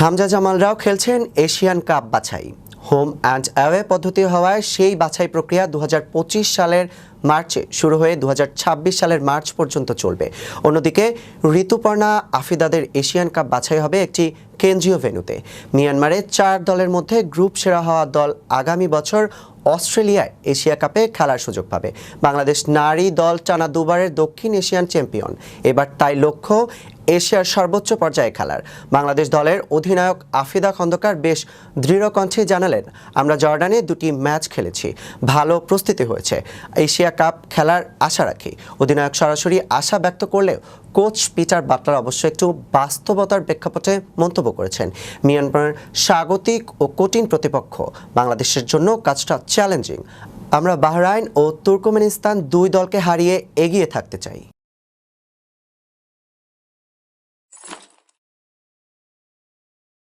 হামজা জামালরাও খেলছেন Asian cup বাছাই। হোম অ্যান্ড অ্যাওয়ে পদ্ধতি হওয়ায় সেই বাছাই প্রক্রিয়া দু হাজার পঁচিশ সালের মার্চে শুরু হয়ে দু হাজার ছাব্বিশ সালের মার্চ পর্যন্ত চলবে। অন্যদিকে, ঋতুপর্ণা আফিদাদের এশিয়ান কাপ বাছাই হবে একটি কেন্দ্রীয় ভেন্যুতে। মিয়ানমারে চার দলের মধ্যে গ্রুপ সেরা হওয়া দল আগামী বছর অস্ট্রেলিয়ায় এশিয়া কাপে খেলার সুযোগ পাবে। বাংলাদেশ নারী দল টানা দুবারের দক্ষিণ এশিয়ান চ্যাম্পিয়ন। এবার তাই লক্ষ্য এশিয়ার সর্বোচ্চ পর্যায়ে খেলার। বাংলাদেশ দলের অধিনায়ক আফিদা খন্দকার বেশ দৃঢ় কণ্ঠে জানালেন, আমরা জর্ডানে দুটি ম্যাচ খেলেছি। ভালো প্রস্তুতি হয়েছে। এশিয়া কাপ খেলার আশা রাখি। অধিনায়ক সরাসরি আশা ব্যক্ত করলেও কোচ পিটার বাটলার অবশ্য একটু বাস্তবতার প্রেক্ষাপটে মন্তব্য করেছেন। মিয়ানমারের স্বাগতিক ও কঠিন প্রতিপক্ষ বাংলাদেশের জন্য কাজটা চ্যালেঞ্জিং আমরা বাহরাইন ও তুর্কমেনিস্তান দুই দলকে হারিয়ে এগিয়ে থাকতে চাই।